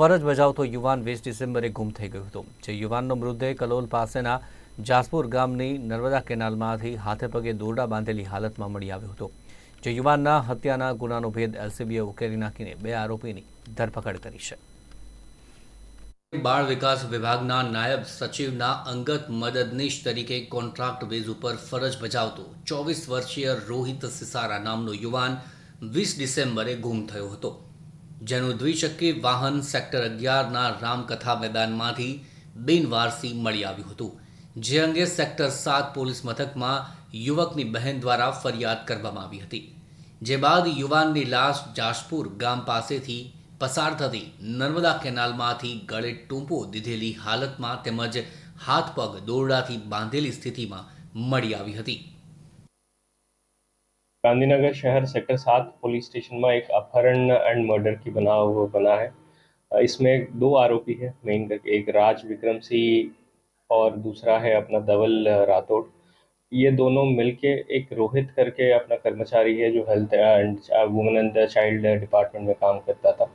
ફરજ બજાવતો યુવાન વીસ ડિસેમ્બરે ગુમ થઈ ગયો હતો. જે યુવાનનો મૃતદેહ કલોલ પાસેના જાસપુર ગામની નર્મદા કેનાલમાંથી હાથે પગે દોરડા બાંધેલી હાલતમાં મળી આવ્યો હતો. જે યુવાનના હત્યાના ગુનાનો ભેદ એલસીબીએ ઉકેલી નાખીને બે આરોપીની ધરપકડ કરી છે. બાળ વિકાસ વિભાગના નાયબ સચિવના અંગત મદદનીશ તરીકે કોન્ટ્રાક્ટ બેઝ ઉપર ફરજ બજાવતો ચોવીસ વર્ષીય રોહિત સિસારા નામનો યુવાન વીસ ડિસેમ્બરે ગુમ થયો હતો. જેનું દ્વિચક્રી વાહન સેક્ટર અગિયારના રામકથા મેદાનમાંથી બિનવારસી મળી આવ્યું હતું, જે અંગે સેક્ટર સાત પોલીસ મથકમાં યુવકની બહેન દ્વારા ફરિયાદ કરવામાં આવી હતી. જે બાદ યુવાનની લાશ જાશપુર ગામ પાસેથી પસાર થતી નર્મદા કેનાલમાંથી ગળે ટૂંપો દીધેલી હાલતમાં તેમજ હાથ પગ દોરડાથી બાંધેલી સ્થિતિમાં મળી આવી હતી. गांधीनगर शहर सेक्टर सात पुलिस स्टेशन में एक अपहरण एंड मर्डर की बना हुआ बना है। इसमें दो आरोपी है, मेन करके एक राज विक्रम सिंह और दूसरा है अपना धवल राठौड़। ये दोनों मिलके एक रोहित करके अपना कर्मचारी है जो health and women and child department में काम करता था।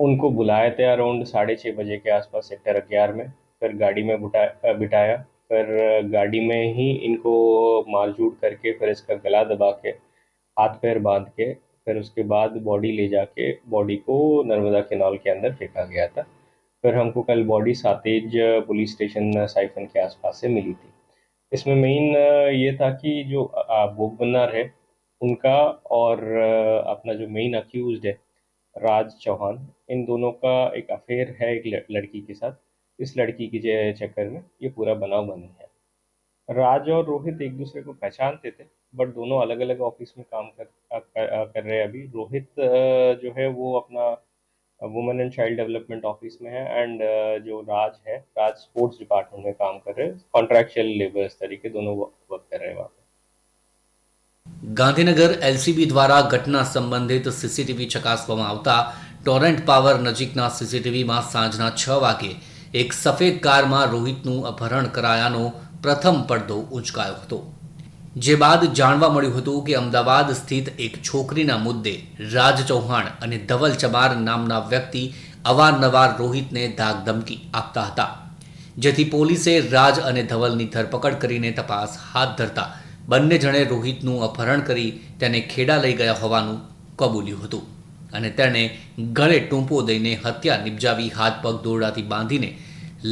उनको बुलाए थे अराउंड साढ़े छः बजे के आसपास सेक्टर ग्यारह में, फिर गाड़ी में बिठाया। फिर गाड़ी में ही इनको मारझूट करके, फिर इसका गला दबा के, हाथ पैर बाँध के, फिर उसके बाद बॉडी ले जाके, बॉडी को नर्मदा केनाल के अंदर फेंका गया था। फिर हमको कल बॉडी सातेज पुलिस स्टेशन साइफन के आसपास से मिली थी। इसमें मेन ये था कि जो भोग है, उनका और अपना जो मेन अक्यूज है, राज चौहान, इन दोनों का एक अफेयर है एक लड़की के साथ। इस लड़की के जे- चक्कर में ये पूरा बनाव बनी है राज और रोहित एक दूसरे को पहचानते थे बट दोनों अलग अलग ऑफिस में काम कर अ, कर, अ, कर रहे हैं अभी रोहित अ, जो है वो अपना women and child development office में है एंड जो राज है राज स्पोर्ट्स डिपार्टमेंट में काम कर रहे हैं कॉन्ट्रैक्चुअल लेबर्स तरीके दोनों वर्क कर रहे हैं वहाँ पे ગાંધીનગર એલસીબી દ્વારા ઘટના સંબંધિત સીસીટીવી ચકાસવામાં આવતા ટોરેન્ટ પાવર નજીકના સીસીટીવીમાં સાંજના છ વાગે એક સફેદ કારમાં રોહિતનું અપહરણ કરાયાનો પ્રથમ પડદો ઉંચકાયો હતો. જે બાદ જાણવા મળ્યું હતું કે અમદાવાદ સ્થિત એક છોકરીના મુદ્દે રાજ ચૌહાણ અને ધવલ ચબાર નામના વ્યક્તિ અવારનવાર રોહિતને ધાકધમકી આપતા હતા, જેથી પોલીસે રાજ અને ધવલની ધરપકડ કરીને તપાસ હાથ ધરતા બંને જણે રોહિતનું અપહરણ કરી તેને ખેડા લઈ ગયા હોવાનું કબૂલ્યું હતું અને તેણે ગળે ટૂંપો દઈને હત્યા નિપજાવી હાથ પગ દોરડાથી બાંધીને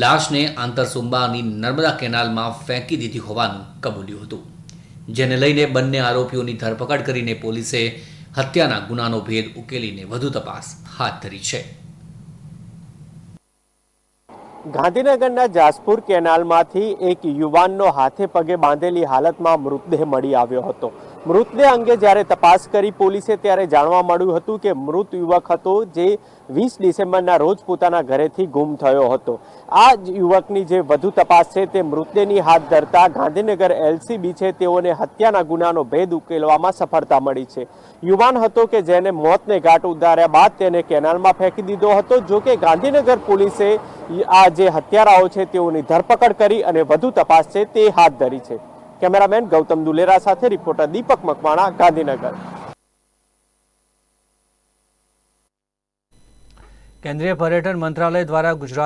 લાશને આંતરસુંબાની નર્મદા કેનાલમાં ફેંકી દીધી હોવાનું કબૂલ્યું હતું. જેને લઈને બંને આરોપીઓની ધરપકડ કરીને પોલીસે હત્યાના ગુનાનો ભેદ ઉકેલીને વધુ તપાસ હાથ ધરી છે. ગાંધીનગરના જાસપુર કેનાલમાંથી એક યુવાનનો હાથે પગે બાંધેલી હાલતમાં મૃતદેહ મળી આવ્યો હતો. મૃતદેહ અંગે જ્યારે તપાસ કરી પોલીસે ત્યારે જાણવા મળ્યું હતું કે મૃત યુવક હતો જે વીસ ડિસેમ્બરના રોજ પોતાના ઘરેથી ગુમ થયો હતો. આ જ યુવકની જે વધુ તપાસ છે તે મૃતદેહની હાથ ધરતા ગાંધીનગર એલસીબી છે તેઓને હત્યાના ગુનાનો ભેદ ઉકેલવામાં સફળતા મળી છે. યુવાન હતો કે જેને મોતને ઘાટ ઉતાર્યા બાદ તેને કેનાલમાં ફેંકી દીધો હતો, જો કે ગાંધીનગર પોલીસે આ જે હત્યારાઓ છે તેઓની ધરપકડ કરી અને વધુ તપાસ છે તે હાથ ધરી છે. કેમેરામેન ગૌતમ દુલેરા સાથે રિપોર્ટર દીપક મકવાણા ગાંધીનગર. કેન્દ્રીય પર્યટન મંત્રાલય દ્વારા ગુજરાત